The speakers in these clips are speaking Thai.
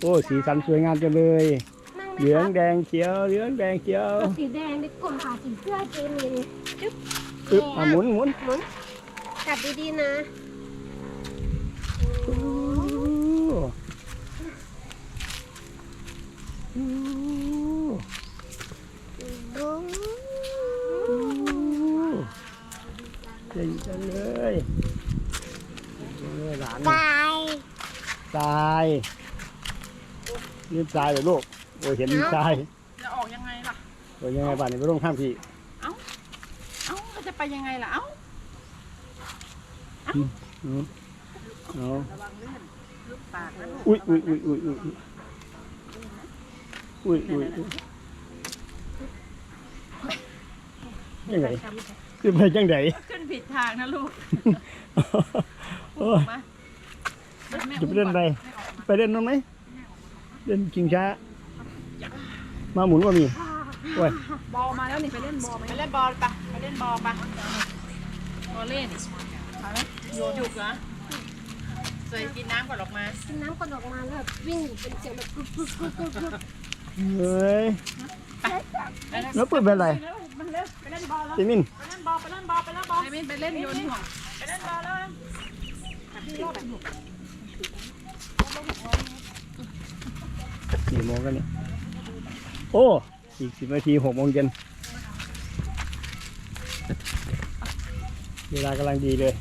โอ้สีสันสวยงามจังเลยนั่งเหลืองไหมแดงเขียวเหลืองแดงเขียวครับสีแดงในกลุ่มขาสีเสื้อเจมินจึ๊บอึ๊บอะหมุนหมุนหมุนกัดดีๆนะ นี่ทรายเหรอลูกโอ้ยเห็นทรายจะออกยังไงล่ะโอ้ยยังไงบ้านนี้ไม่ต้องข้ามพี่เอ้าเราจะไปยังไงล่ะ เอ้าอืมเอาระวังลื่นลูกปากนะลูกอุ้ยอุ้ยอุ้ยอุ้ยอุ้ยอุ้ยอุ้ยอุ้ยยังไงขึ้นไปจังไดขึ้นผิดทางนะลูกโอ้ยมาจะไปเล่นอะไรไปเล่นนู้นไหม เล่นชิงช้า มาหมุนก็มีโอ้ยบอลมาแล้วนี่ไปเล่นบอลไหมไปเล่นบอลปะไปเล่นบอลปะบอลเล่นเอาไหมโยนจุกเหรอเคยกินน้ำก่อนออกมากินน้ำกระดกมาแล้ววิ่งเป็นเสียงแบบกรุบกรุบกรุบกรุบกรุบเฮ้ยแล้วเปิดเป็นอะไรมันเล่นไปเล่นบอลแล้วจิมินไปเล่นบอลไปเล่นบอลไปเล่นบอลไปเล่นไปเล่นโยนห่วงไปเล่นบอลแล้ว กี่โมงกันเนี่ยโอ้ อีกสิบนาทีหกโมงเย็นเวลากำลังดีเลย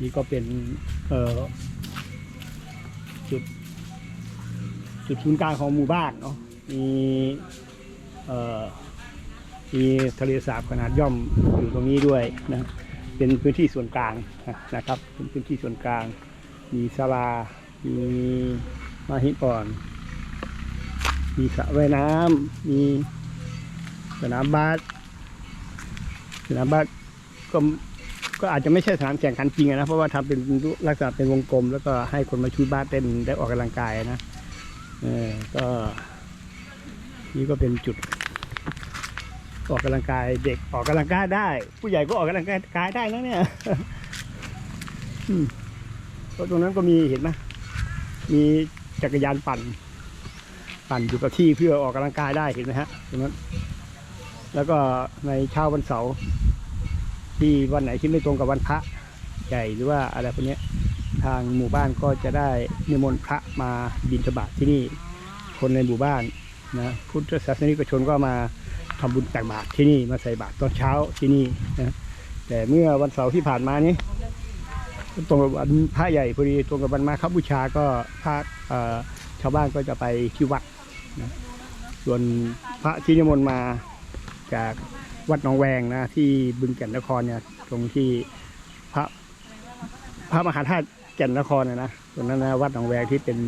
นี่ก็เป็นเอ่อจุด จุดศูนย์กลางของหมู่บ้านเนาะมีเอ่อมีทะเลสาบขนาดย่อมอยู่ตรงนี้ด้วยนะ เป็นพื้นที่ส่วนกลางนะครับเป็นพื้นที่ส่วนกลาง มีศาลา มีมาหิก่อน มีสระว่ายน้ำมีสนามบาสสนามบาสก็ก็อาจจะไม่ใช่สนามแข่งขันจริงนะเพราะว่าทำเป็นลักษณะเป็นวงกลม แล้วก็ให้คนมาชุดบ้านเต้นได้ออกกำลังกายนะเออก็นี่ก็เป็นจุด ออกกำลังกายเด็กออกกำลังกายได้ ผู้ใหญ่ก็ออกกำลังกายได้นะเนี่ยก็ตรงนั้นก็มีเห็นไหมมีจักรยานปั่น ปั่นอยู่กับที่เพื่อออกกำลังกายได้เห็นไหมฮะตรงนั้น แล้วก็ในเช้าวันเสาร์ที่วันไหนที่ไม่ตรงกับวันพระใหญ่หรือว่าอะไรพวกนี้ทางหมู่บ้านก็จะได้นิมนต์พระมาบิณฑบาตที่นี่ คนในหมู่บ้านนะพุทธศาสนิกชนก็มา ทำบุญตักบาตรที่นี่มาใส่บาตรตอนเช้าที่นี่นะแต่เมื่อวันเสาร์ที่ผ่านมานี้ตรงกับวันพระใหญ่พอดีตรงกับวันมาคบูชาก็พระชาวบ้านก็จะไปที่วัดนะส่วนพระที่นิมนต์มาจากวัดหนองแวงนะที่บึงแก่นนครเนี่ย ตรงที่พระพระมหาธาตุแก่นนครนะนะตรงนั้นนะวัดหนองแวงที่เป็น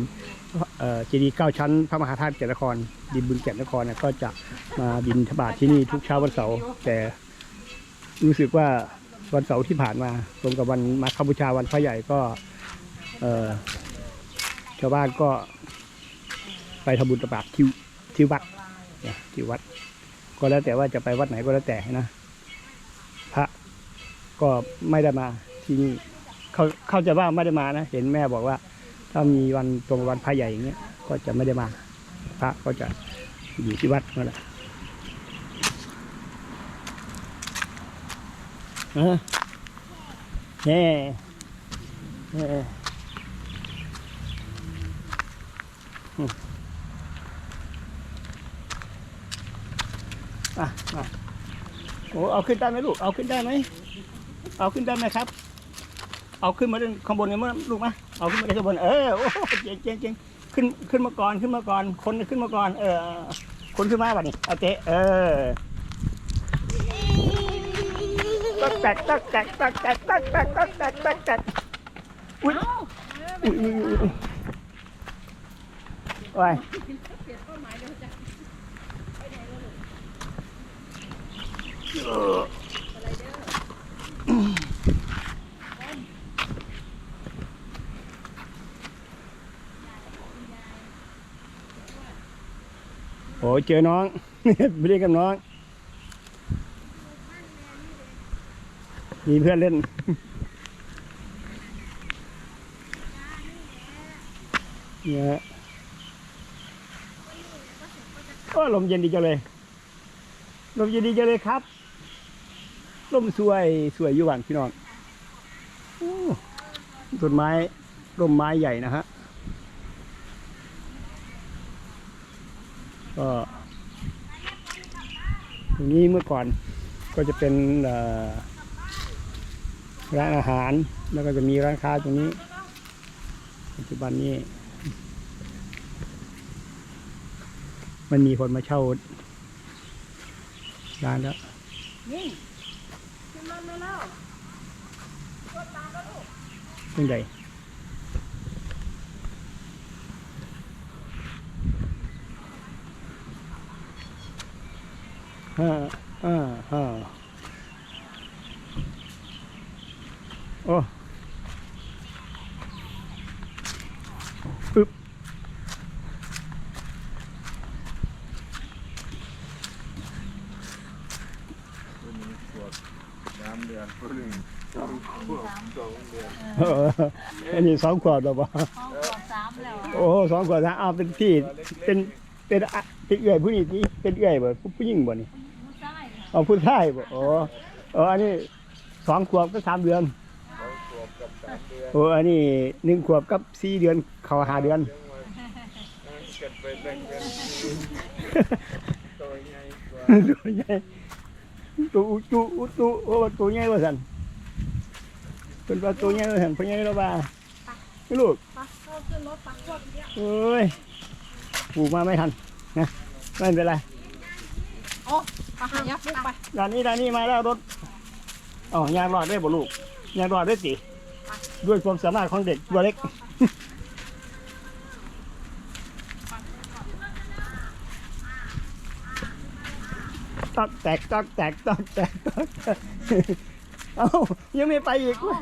เจดีย์เก้าชั้น พระมหาธาตุแก่นนคร ดินบึงแก่นนครเนี่ยก็จะมาบินทบาทที่นี่ทุกเช้าวันเสาร์แต่รู้สึกว่าวันเสาร์ที่ผ่านมาตรงกับวันมาคบูชาวันพระใหญ่ก็เอชาวบ้านก็ไปทำบุญตบาตรที่ที่วัดที่วัด ก็แล้วแต่ว่าจะไปวัดไหนก็แล้วแต่นะ พระก็ไม่ได้มาที่นี่เขาเขาใจะว่าไม่ได้มานะ เห็นแม่บอกว่า ถ้ามีวันตรงวันพระใหญ่อย่างเงี้ย ก็จะไม่ได้มา พระก็จะอยู่ที่วัดนั่นแหละเน่แน่อะมาโอ้เอาขึ้นได้ไหมลูก เอาขึ้นได้ไหม เอาขึ้นได้ไหมครับ เอาขึ้นมาเล่นข้างบนกันมั้ยลูกมะ เอาขึ้นมาเล่นข้างบนเออโอ้โหเจ๋งเจ๋งเจ๋งขึ้นขึ้นมาก่อนขึ้นมาก่อนคนขึ้นมาก่อน เออ คนขึ้นมาป่ะนี่โอเคเออตักแตกตักแตกตักแตกตักแตกตักแตกตักแตกอุ้ยอุ้ยอุ้ยอุ้ยโอ้ยเออ เจอน้อง ไปเรียนกับน้อง มีเพื่อนเล่น เนี่ยโอ้ลมเย็นดีจังเลย ลมเย็นดีจังเลยครับ ลมสวยสวยอยู่หวานพี่น้องต้นไม้ร่มไม้ใหญ่นะฮะ ก็ตรงนี้เมื่อก่อนก็จะเป็นเอ่อร้านอาหารแล้วก็จะมีร้านค้าตรงนี้ ปัจจุบันนี้ มันมีคนมาเช่าร้านแล้วนี่ขึ้นรถเลยแล้วยังไง ฮ่าฮ่าฮ่าโอ้ปึ๊บสามเดือนคนหนึ่งสองขวบสองเดือนเอออันนี้สองขวบแล้วปะห้องขอสามแล้วโอ้สองขวบนะเอาเป็นพี่เป็น เป็นอะเป็นเอื่อยผู้นี้ที่เป็นเอื่อยบ่ผู้ผู้หญิงบ่นี่ผู้ชายค่ะเอาผู้ชายบ่โอ้เอออันนี้สองขวบก็สามเดือนสองขวบกับสามเดือนโอ้อันนี้หนึ่งขวบกับสี่เดือนเขาหาเดือนยังมานั่งกันไปแบ่งกันตัวใหญ่กว่าตัวใหญ่ตัวอุจุอุตุโอ้ตัวใหญ่ว่าสันเป็นว่าตัวใหญ่ว่าสันตัวใหญ่แล้วว่าไม่ลูกปะเข้าขึ้นรถปักพวกเดียวเอ้ย ปลูกมาไม่ทันนะไม่เป็นไรโอ้ไปหายักษ์ลูกไปด้านนี้ด้านนี้มาแล้วรถอ๋อยางรอดได้บ่ลูกยางรอดได้สิด้วยความสามารถของเด็กตัวเล็กตอกแตกตอกแตกตอกแตกตอกแตกเอ้ายังไม่ไปอีกเว้ย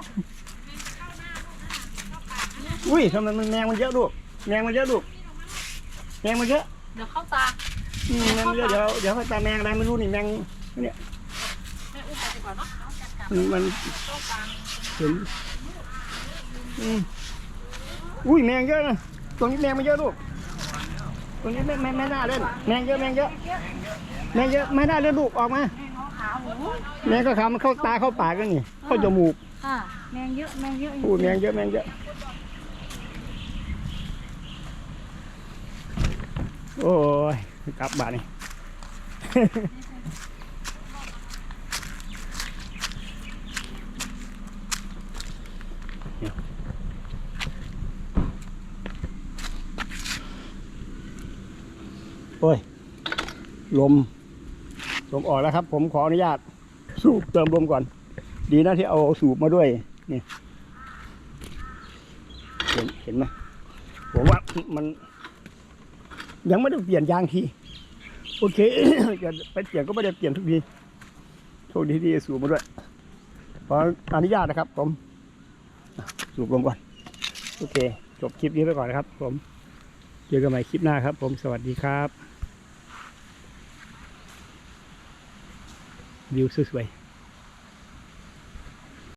อุ้ยทำไมมันแมงมันเยอะลูกแมงมันเยอะลูก แมงมันเยอะเดี๋ยวเข้าตาอืมแมงมันเยอะเดี๋ยวเดี๋ยวเขาตาแมงอะไรไม่รู้นี่แมงเนี่ยแม่อุ้มไปดีกว่าเนาะมันมันเข้าตาเห็นอืมอุ้ยแมงเยอะนะตรงนี้แมงมันเยอะลูกตรงนี้ไม่ไม่ไม่น่าเล่นแมงเยอะแมงเยอะแมงเยอะไม่น่าเล่นลูกออกมาขาหมูแมงก็ขามันเข้าตาเข้าปากกันนี่เข้าจมูกค่ะแมงเยอะแมงเยอะพูดแมงเยอะแมงเยอะ โอ้ยกลับบ้านนี่โอ้ย ลม ลมออกแล้วครับ ผมขออนุญาต สูบเติมลมก่อน ดีนะที่เอาสูบมาด้วย นี่ เห็นเห็นไหมผมว่ามัน ยังไม่ได้เปลี่ยนยางทีโอเคจะไปเปลี่ยนก็ไม่ได้เปลี่ยนทุกทีโชคดีที่สูบมาด้วยขออนุญาตนะครับ ผมสูบลมก่อนโอเค จบคลิปนี้ไปก่อนนะครับ ผมเจอกันใหม่คลิปหน้าครับ ผมสวัสดีครับวิวสวยๆ